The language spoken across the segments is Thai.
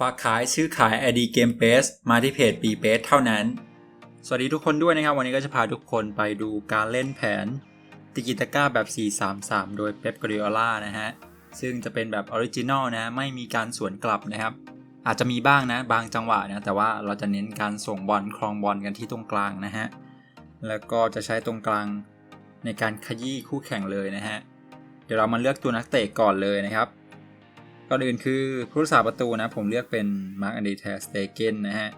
ฝากขายซื้อขาย ID Game p a s มาที่เพจ b p a s e เท่านั้น สวัสดีทุกคนด้วยนะครับ วันนี้ก็จะพาทุกคนไปดูการเล่นแผนติกิตาก้าแบบ 433 โดยเป๊ปกริโอล่านะฮะ ซึ่งจะเป็นแบบออริจินอลนะ ไม่มีการสวนกลับนะครับ อาจจะมีบ้างนะ บางจังหวะนะ แต่ว่าเราจะเน้นการส่งบอลครองบอลกันที่ตรงกลางนะฮะ แล้วก็จะใช้ตรงกลางในการขยี้คู่แข่งเลยนะฮะ เดี๋ยวเรามาเลือกตัวนักเตะก่อนเลยนะครับ ก่อนอื่นคือผู้รักษาประตูนะผมเลือกเป็นมาร์กอันดีเทสเตเกนนะฮะ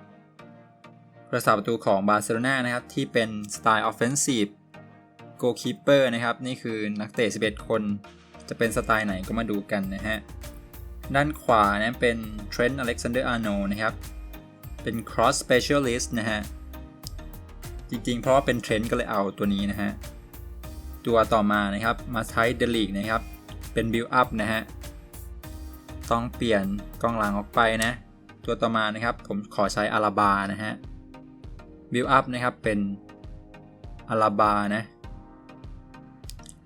ผู้รักษาประตูของบาร์เซโลนานะครับที่เป็นสไตล์ออฟเฟนซีฟโกคีเปอร์นะครับนี่คือนักเตะ 11 คนจะเป็นสไตล์ไหนก็มาดูกันนะฮะ ด้านขวานะเป็นเทรนต์อเล็กซานเดอร์อาร์โนนะครับ เป็น cross specialist นะฮะ จริงๆ เพราะว่าเป็นเทรนต์ก็เลยเอาตัวนี้นะฮะ ตัวต่อมานะครับมาใช้เดลีกนะครับ เป็นบิลอัพนะฮะ ต้องเปลี่ยนกองหลังออกไปนะ ตัวต่อมานะครับผมขอใช้อาราบานะฮะบิลอัพนะครับเป็นอาราบานะ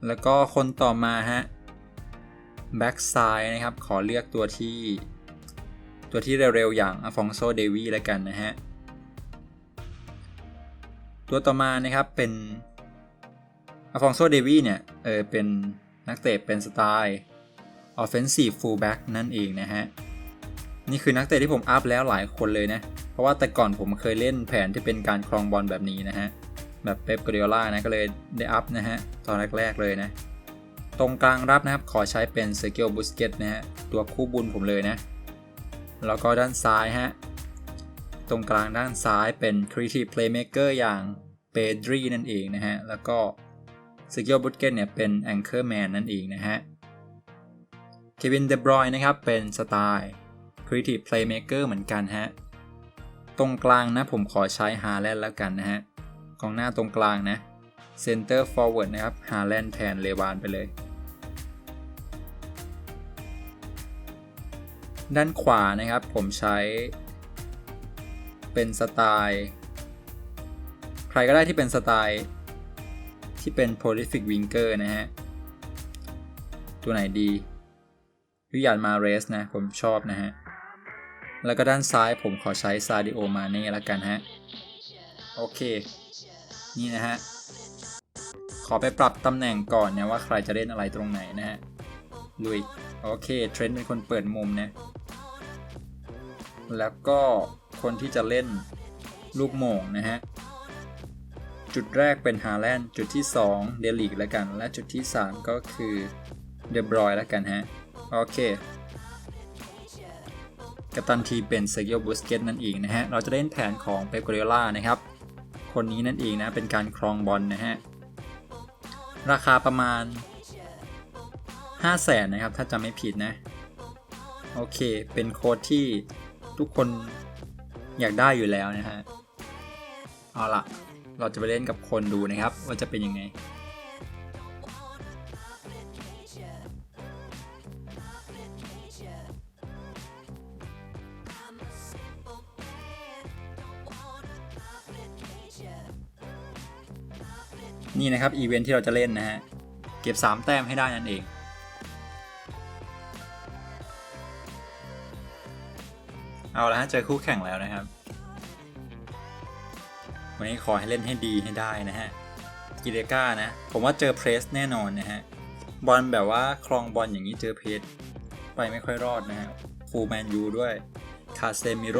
แล้วก็คนต่อมาฮะแบ็กไซด์นะครับ ขอเลือกตัวที่ ตัวที่เร็วๆ อย่างอฟองโซเดวีแล้วกันนะฮะ ตัวต่อมานะครับเป็นอฟองโซเดวีเนี่ย เออเป็นนักเตะเป็นสไตล์ offensive fullback นั่นเองนะฮะ นี่คือนักเตะที่ผมอัพแล้วหลายคนเลยนะ เพราะว่าแต่ก่อนผมเคยเล่นแผนที่เป็นการครองบอลแบบนี้นะฮะ แบบเป๊ปก u ริโอล่านะก็เลยได้อัพนะฮะ ตอนแรก ๆ เลยนะ ตรงกลางรับนะครับ ขอใช้เป็นเซอร์เกียลบุสเกตนะฮะ ตัวคู่บุญผมเลยนะ แล้วก็ด้านซ้ายฮะ ตรงกลางด้านซ้ายเป็น creative playmaker อย่างเปดรีนั่นเองนะฮะ แล้วก็เซอร์เกียลบุสเกตเนี่ยเป็น anchor man นั่นเองนะฮะ เควินเดบรอยนะครับ เป็นสไตล์ Creative Playmaker เหมือนกันฮะ ตรงกลางนะผมขอใช้ฮาแลนด์แล้วกันนะฮะ กองหน้าตรงกลางนะ Center Forward นะครับฮาแลนด์แทนเลวานไปเลย ด้านขวานะครับผมใช้ เป็นสไตล์ ใครก็ได้ที่เป็นสไตล์ที่เป็น Prolific Winger นะฮะ ตัวไหนดี วิยานมาเรสนะ ผมชอบนะฮะ แล้วก็ด้านซ้ายผมขอใช้ซาดิโอมาเน่ละกันฮะ โอเค นี่นะฮะ ขอไปปรับตำแหน่งก่อนนะว่าใครจะเล่นอะไรตรงไหนนะฮะลุยโอเคเทรนด์เป็นคนเปิดมุมนะ แล้วก็คนที่จะเล่นลูกโมงนะฮะ จุดแรกเป็นฮาแลนด์จุดที่ 2 เดลิกแล้วกัน และจุดที่ 3 ก็คือเดบรอยแล้วกันฮะ โอเคกัปตันทีเป็นเซกิโอบุสเกตนั่นเองนะฮะ เราจะเล่นแผนของเปปโกเรล่านะครับ คนนี้นั่นเองนะ เป็นการครองบอลนะฮะ ราคาประมาณ 5 0 0แสนนะครับ ถ้าจำไม่ผิดนะ โอเค เป็นโค้ดที่ทุกคนอยากได้อยู่แล้วนะฮะ เอาล่ะ เราจะไปเล่นกับคนดูนะครับ ว่าจะเป็นยังไง นี่นะครับอีเวนท์ที่เราจะเล่นนะฮะ เก็บ 3 แต้มให้ได้นั่นเอง เอาละฮะเจอคู่แข่งแล้วนะครับ วันนี้ขอให้เล่นให้ดีให้ได้นะฮะกิเลก้านะ ผมว่าเจอเพรสแน่นอนนะฮะ บอลแบบว่าคลองบอลอย่างนี้เจอเพรสไปไม่ค่อยรอดนะฮะฟูแมนยูด้วย คาเซมิโร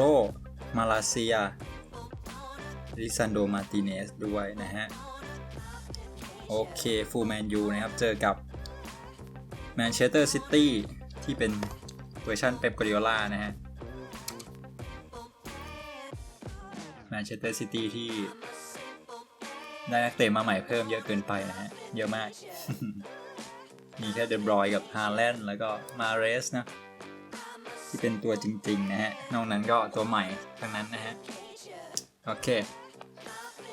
มาลาเซียริซันโด มาติเนสด้วยนะฮะ โอเคฟูลแมนยูนะครับ เจอกับแมนเชสเตอร์ซิตี้ที่เป็นเวอร์ชันเป๊ปกริโอลานะฮะแมนเชสเตอร์ซิตี้ที่ได้นักเตะมาใหม่เพิ่มเยอะเกินไปนะฮะ เยอะมาก มีแค่เดบรอยกับฮาแลนด์แล้วก็มาเรสนะ ที่เป็นตัวจริง ๆ นะฮะ นอกนั้นก็ตัวใหม่ทั้งนั้นนะฮะ โอเค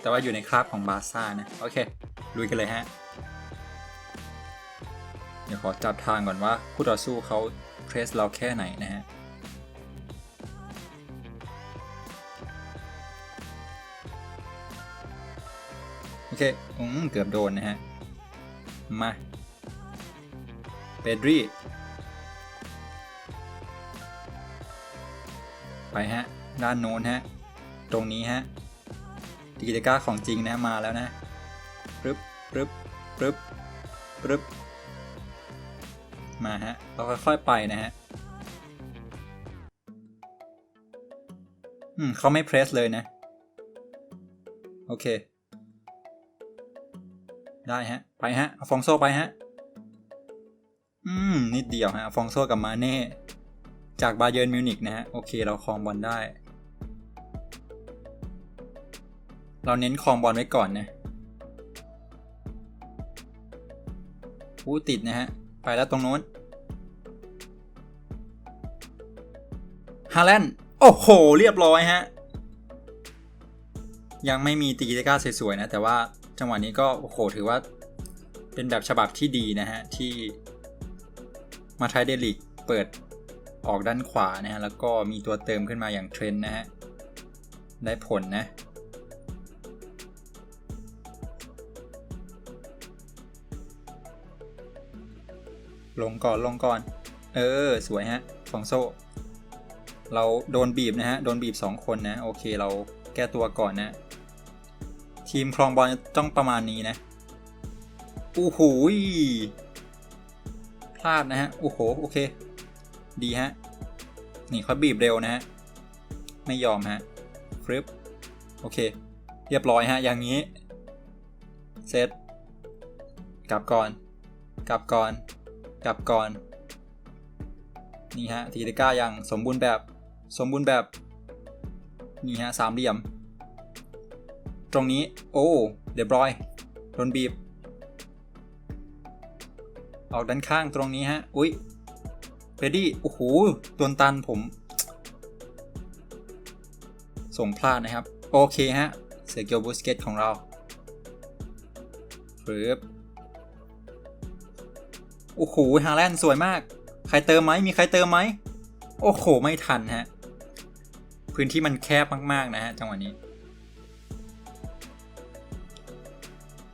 แต่ว่าอยู่ในคราบของบาซ่านะ โอเค ลุยกันเลยฮะ เดี๋ยวขอจับทางก่อนว่าคู่ต่อสู้เขาเพรสเราแค่ไหนนะฮะโอเคอืมเกือบโดนนะฮะ มาเปดรีไปฮะ ด้านโน้นฮะ ตรงนี้ฮะ ดิจิก้าของจริงนะมาแล้วนะปึ๊บปึ๊บปึ๊บปึ๊บมาฮะ เราค่อยๆไปนะฮะ อืมเขาไม่เพรสเลยนะ โอเค ได้ฮะ ไปฮะเอาฟองโซไปฮะ อืม นิดเดียวฮะฟองโซกับมาเน่ จากบาเยิร์นมิวนิกนะฮะ โอเค เราครองบอลได้ เราเน้นครองบอลไว้ก่อนนะอู้ติดนะฮะ ไปแล้วตรงโน้นฮาแลนด์โอ้โห เรียบร้อยฮะ ยังไม่มีตีกิจกาสวยๆนะ แต่ว่าจังหวะนี้ก็ โอ้โห ถือว่าเป็นแบบฉบับที่ดีนะฮะ ที่มาไทยเดลิกเปิดออกด้านขวานะฮะ แล้วก็มีตัวเติมขึ้นมาอย่างเทรนนะฮะ ได้ผลนะ ลงก่อนลงก่อน เออ สวยฮะฟองโซ เราโดนบีบนะฮะ โดนบีบ 2 คนนะ โอเคเราแก้ตัวก่อนนะ ทีมครองบอลต้องประมาณนี้นะอู้หูยพลาดนะฮะ โอ้โห โอเค ดีฮะ นี่เขาบีบเร็วนะฮะ ไม่ยอมฮะฟริปโอเค เรียบร้อยฮะ อย่างนี้ เซตกลับก่อน กลับก่อน กลับก่อน นี่ฮะทีเดก้ายังสมบูรณ์แบบสมบูรณ์แบบ นี่ฮะสามเหลี่ยม ตรงนี้ โอ้เดบรอยโดนบีบ ออกด้านข้างตรงนี้ฮะ อุ้ยเรดี้ โอ้โหโดนตันผม ส่งพลาดนะครับ โอเคฮะเซเกียวบูสเกตของเราฟืบ โอ้โหฮาแลนด์สวยมาก ใครเติมไหมมีใครเติมไหม โอ้โห ไม่ทันฮะ พื้นที่มันแคบมาก ๆ นะฮะ จังหวะนี้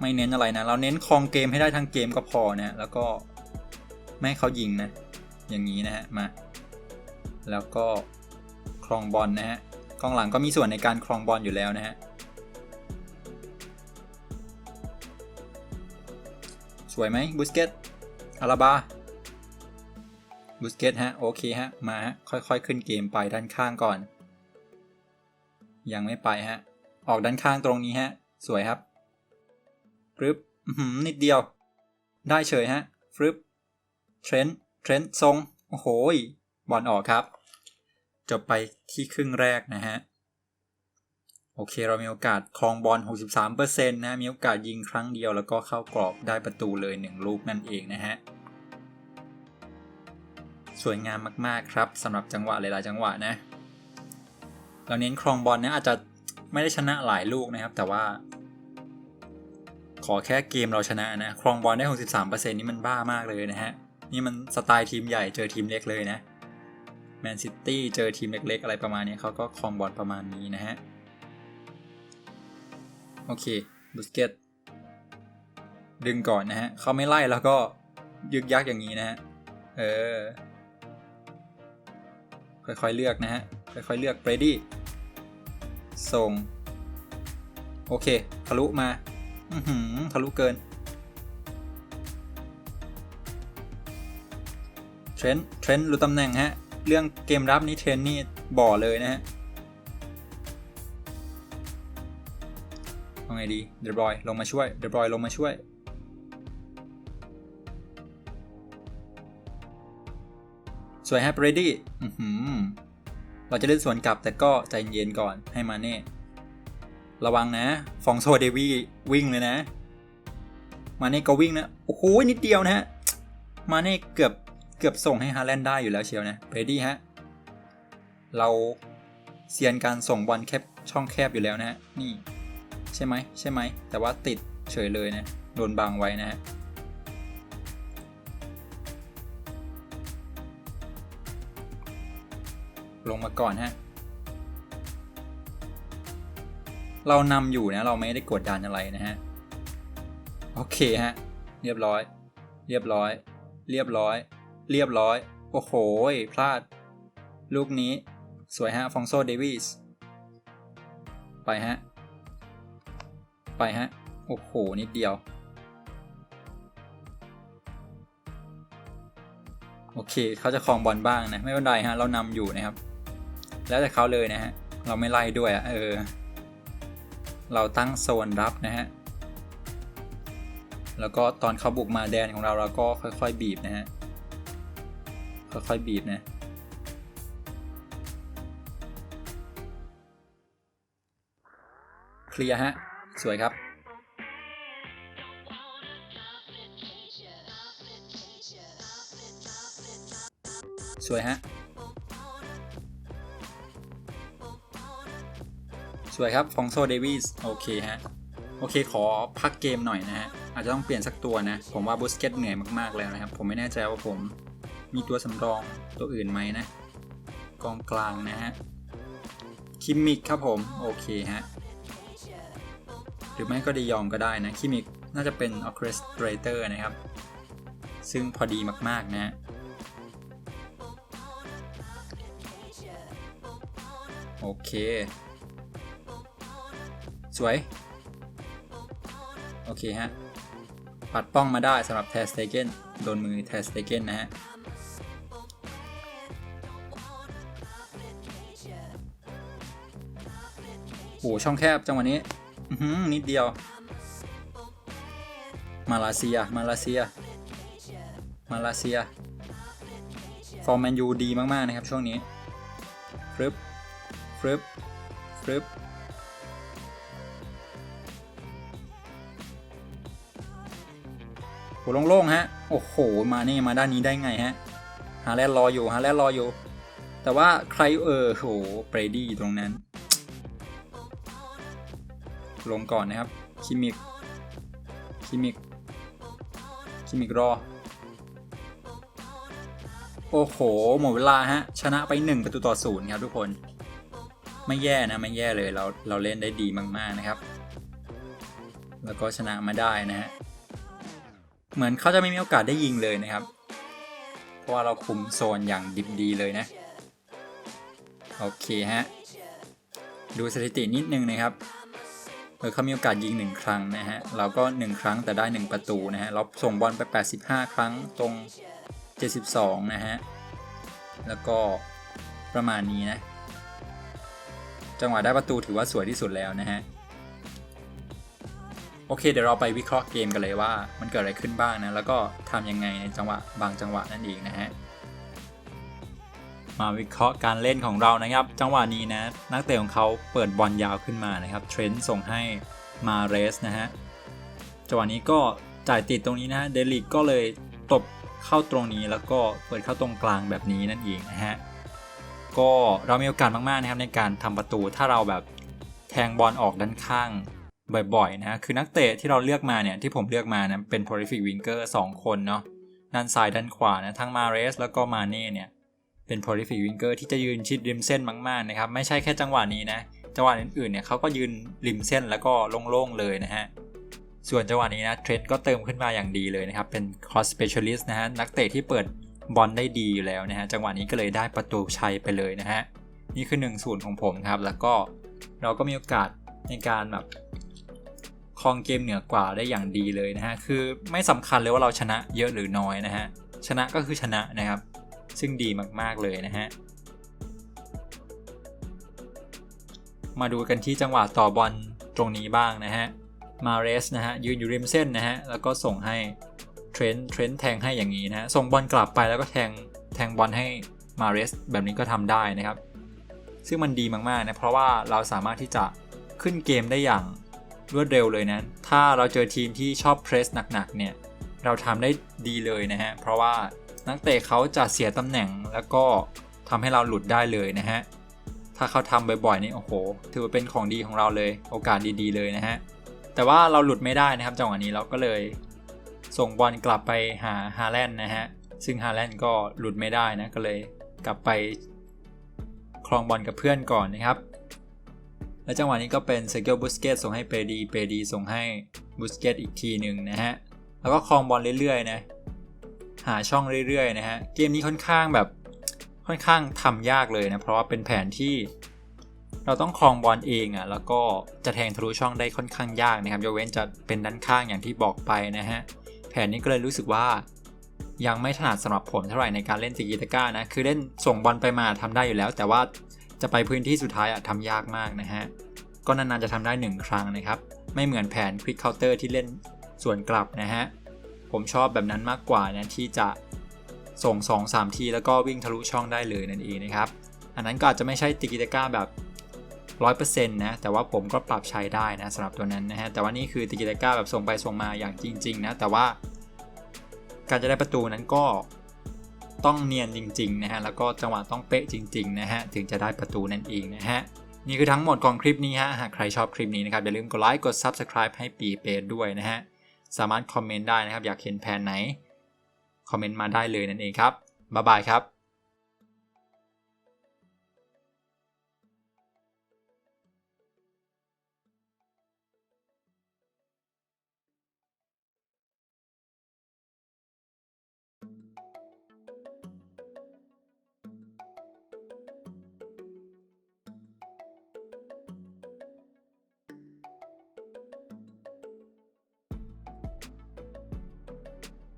ไม่เน้นอะไรนะ เราเน้นครองเกมให้ได้ทั้งเกมก็พอนะ แล้วก็ ไม่ให้เขายิงนะ อย่างนี้นะฮะ มา แล้วก็ครองบอลนะฮะกองหลังก็มีส่วนในการครองบอลอยู่แล้วนะฮะสวยไหมบุสเกต อาราบาบุสเกตฮะ โอเคฮะ มาฮะ ค่อยๆ ขึ้นเกมไปด้านข้างก่อน ยังไม่ไปฮะ ออกด้านข้างตรงนี้ฮะ สวยครับฟรึบนิดเดียว ได้เฉยฮะฟรึบเทรนเทรนทรง โอ้โหบอลออกครับ จบไปที่ครึ่งแรกนะฮะ โอเค เรามีโอกาสครองบอล 63%นะ มีโอกาสยิงครั้งเดียวแล้วก็เข้ากรอบได้ประตูเลย 1 ลูกนั่นเองนะฮะ สวยงามมากๆครับสำหรับจังหวะหลายๆจังหวะนะ เราเน้นครองบอลนะอาจจะไม่ได้ชนะหลายลูกนะครับ แต่ว่า ขอแค่เกมเราชนะนะ ครองบอลได้ 63%นี่มันบ้ามากเลยนะฮะ นี่มันสไตล์ทีมใหญ่เจอทีมเล็กเลยนะ แมนซิตี้เจอทีมเล็กๆ อะไรประมาณนี้เขาก็ครองบอลประมาณนี้นะฮะ โอเคบุสเกตดึงก่อนนะฮะเขาไม่ไล่แล้วก็ยึกยักอย่างนี้นะฮะ เออ ค่อยๆเลือกนะฮะ ค่อยๆเลือกเรดี้ส่ง โอเค ทะลุมาอือหือทะลุเกิน เทรนเทรนรู้ตำแหน่งฮะ เรื่องเกมรับนี้เทรนนี่บ่อเลยนะฮะ ดีเดบรอยลงมาช่วยเดบรอยลงมาช่วย สวยฮะเบรดี้เราจะเล่นสวนกลับแต่ก็ใจเย็นก่อนให้มาเน่ ระวังนะ ฟองโซเดวี่วิ่งเลยนะ มาเน่ก็วิ่งนะ โอ้โหนิดเดียวนะฮะ มาเน่เกือบเกือบส่งให้ฮาแลนด์ได้อยู่แล้วเชียวนะเบรดี้ฮะ เราเซียนการส่งบอลแคบช่องแคบอยู่แล้วนะฮะ นี่ ใช่ไหมใช่ไหม แต่ว่าติดเฉยเลยนะโดนบังไว้นะฮะลงมาก่อนฮะ เรานำอยู่นะ เราไม่ได้กดดันอะไรนะฮะ โอเคฮะ เรียบร้อย เรียบร้อย เรียบร้อย เรียบร้อย โอ้โห พลาด ลูกนี้ สวยฮะ ฟองโซเดวิส ไปฮะ ไปฮะ โอ้โห นิดเดียว โอเค เขาจะคลองบอลบ้างนะ ไม่เป็นไรฮะ เรานำอยู่นะครับ แล้วแต่เขาเลยนะฮะ เราไม่ไล่ด้วยอะเออ เราตั้งโซนรับนะฮะ แล้วก็ตอนเขาบุกมาแดนของเราเราก็ค่อยๆบีบนะฮะ ค่อยๆบีบนะเคลียร์ฮะ สวยครับ สวยฮะ สวยครับฟองโซเดวิสโอเคฮะ โอเคขอพักเกมหน่อยนะฮะ อาจจะต้องเปลี่ยนสักตัวนะ ผมว่าบุสเกตเหนื่อยมากๆแล้วนะครับ ผมไม่แน่ใจว่าผมมีตัวสำรองตัวอื่นไหมนะ กองกลางนะฮะ คิมมิกครับผม โอเคฮะ หรือไม่ก็ดียองก็ได้นะคิมิกน่าจะเป็นออเคสตรเตอร์นะครับ ซึ่งพอดีมากๆนะโอเค สวย โอเคฮะ ปัดป้องมาได้สำหรับแทสเตเกนโดนมือแทสเตเกนนะฮะโอ้ช่องแคบจังหวะนี้ นิดเดียว มาเลเซีย มาเลเซีย มาเลเซีย ฟอร์แมนยูดีมาก ๆ นะครับช่วงนี้ฟรึบฟรึบฟรึบโหโล่งๆฮะ โอ้โห มานี่มาด้านนี้ได้ไงฮะฮาแลนด์รออยู่ฮาแลนด์รออยู่ แต่ว่าใครเออโหเบรดี้ตรงนั้น ลงก่อนนะครับคิมิกคิมิกคิมิกรอ โอ้โห หมดเวลาฮะ ชนะไป 1 ประตูต่อศูนย์ครับทุกคน ไม่แย่นะ ไม่แย่เลยเราเราเล่นได้ดีมาก ๆ นะครับ แล้วก็ชนะมาได้นะฮะ เหมือนเขาจะไม่มีโอกาสได้ยิงเลยนะครับ เพราะว่าเราคุมโซนอย่างดิบดีเลยนะ โอเคฮะ ดูสถิตินิดนึงนะครับ เออเขามีโอกาสยิง 1 ครั้งนะฮะ เราก็ 1 ครั้งแต่ได้ 1 ประตูนะฮะ เราส่งบอลไป 85 ครั้งตรง 72 นะฮะ แล้วก็ประมาณนี้นะ จังหวะได้ประตูถือว่าสวยที่สุดแล้วนะฮะ โอเค เดี๋ยวเราไปวิเคราะห์เกมกันเลยว่า มันเกิดอะไรขึ้นบ้างนะ แล้วก็ทำยังไงในจังหวะบางจังหวะนั่นเองนะฮะ มาวิเคราะห์การเล่นของเรานะครับ จังหวะนี้นะ นักเตะของเขาเปิดบอลยาวขึ้นมานะครับเทรนต์ส่งให้มาเรสนะฮะจังหวะนี้ก็จ่ายติดตรงนี้นะฮะเดลิกก็เลยตบเข้าตรงนี้แล้วก็เปิดเข้าตรงกลางแบบนี้นั่นเองนะฮะก็เรามีโอกาสมากๆนะครับในการทำประตูถ้าเราแบบแทงบอลออกด้านข้างบ่อยๆนะคือนักเตะที่เราเลือกมาเนี่ยที่ผมเลือกมานะเป็น prolific winger 2 คนเนาะด้านซ้ายด้านขวานะทั้งมาเรสแล้วก็มาเน่เนี่ย เป็น prolific winger ที่จะยืนชิดริมเส้นมากๆนะครับไม่ใช่แค่จังหวะนี้นะจังหวะอื่นๆเนี่ยเขาก็ยืนริมเส้นแล้วก็โล่งๆเลยนะฮะส่วนจังหวะนี้นะเทรดก็เติมขึ้นมาอย่างดีเลยนะครับเป็น cross specialist นะฮะนักเตะที่เปิดบอลได้ดีอยู่แล้วนะฮะจังหวะนี้ก็เลยได้ประตูชัยไปเลยนะฮะนี่คือ1นศูนย์ของผมครับแล้วก็เราก็มีโอกาสในการแบบครองเกมเหนือกว่าได้อย่างดีเลยนะฮะคือไม่สำคัญเลยว่าเราชนะเยอะหรือน้อยนะฮะชนะก็คือชนะนะครับ ซึ่งดีมากๆเลยนะฮะ มาดูกันที่จังหวะต่อบอลตรงนี้บ้างนะฮะ มาเรสนะฮะยืนอยู่ริมเส้นนะฮะ แล้วก็ส่งให้เทรนต์เทรนต์แทงให้อย่างนี้นะฮะ ส่งบอลกลับไปแล้วก็แทงแทงบอลให้มาเรสแบบนี้ก็ทำได้นะครับ ซึ่งมันดีมากๆนะ เพราะว่าเราสามารถที่จะขึ้นเกมได้อย่างรวดเร็วเลยนะ ถ้าเราเจอทีมที่ชอบเพรสหนักๆเนี่ย เราทำได้ดีเลยนะฮะ เพราะว่า นักเตะเขาจะเสียตำแหน่งแล้วก็ทำให้เราหลุดได้เลยนะฮะ ถ้าเขาทำบ่อยๆนี่โอ้โห ถือว่าเป็นของดีของเราเลย โอกาสดีๆเลยนะฮะ แต่ว่าเราหลุดไม่ได้นะครับจังหวะนี้เราก็เลย ส่งบอลกลับไปหาฮาแลนด์นะฮะ ซึ่งฮาแลนด์ก็หลุดไม่ได้นะก็เลยกลับไปครองบอลกับเพื่อนก่อนนะครับ และจังหวะนี้ก็เป็นเซเกียลบุสเกตส่งให้เปดี เปดีส่งให้บุสเกตอีกทีหนึ่งนะฮะ แล้วก็ครองบอลเรื่อยๆนะ หาช่องเรื่อยๆนะฮะเกมนี้ค่อนข้างแบบค่อนข้างทำยากเลยนะเพราะว่าเป็นแผนที่เราต้องครองบอลเองอะ่ะแล้วก็จะแทงทะลุช่องได้ค่อนข้างยากนะครับยกเว้นจะเป็นด้านข้างอย่างที่บอกไปนะฮะแผนนี้ก็เลยรู้สึกว่ายังไม่ถนัดสำหรับผมเท่าไหร่ในการเล่นติกิตาก้านะคือเล่นส่งบอลไปมาทำได้อยู่แล้ว แต่ว่าจะไปพื้นที่สุดท้ายอะทำยากมากนะฮะก็นานๆจะทำได้ 1 ครั้งนะครับ ไม่เหมือนแผน Quick Counter ที่เล่นส่วนกลับนะฮะ ผมชอบแบบนั้นมากกว่านะที่จะส่ง 2-3 ทีแล้วก็วิ่งทะลุช่องได้เลยนั่นเองนะครับ อันนั้นก็อาจจะไม่ใช่ติกิตาก้าแบบ 100%นะแต่ว่าผมก็ปรับใช้ได้นะสำหรับตัวนั้นนะฮะแต่ว่านี่คือติกิตาก้าแบบส่งไปส่งมาอย่างจริง ๆ นะ แต่ว่าการจะได้ประตูนั้นก็ต้องเนียนจริงๆนะฮะแล้วก็จังหวะต้องเป๊ะจริงๆนะฮะถึงจะได้ประตูนั่นเองนะฮะนี่คือทั้งหมดของคลิปนี้ฮะหากใครชอบคลิปนี้นะครับอย่าลืมกดไลค์กด Subscribe ให้ปีเปดด้วยนะฮะ สามารถคอมเมนต์ได้นะครับ อยากเห็นแผนไหน คอมเมนต์มาได้เลยนั่นเองครับบ๊ายบายครับ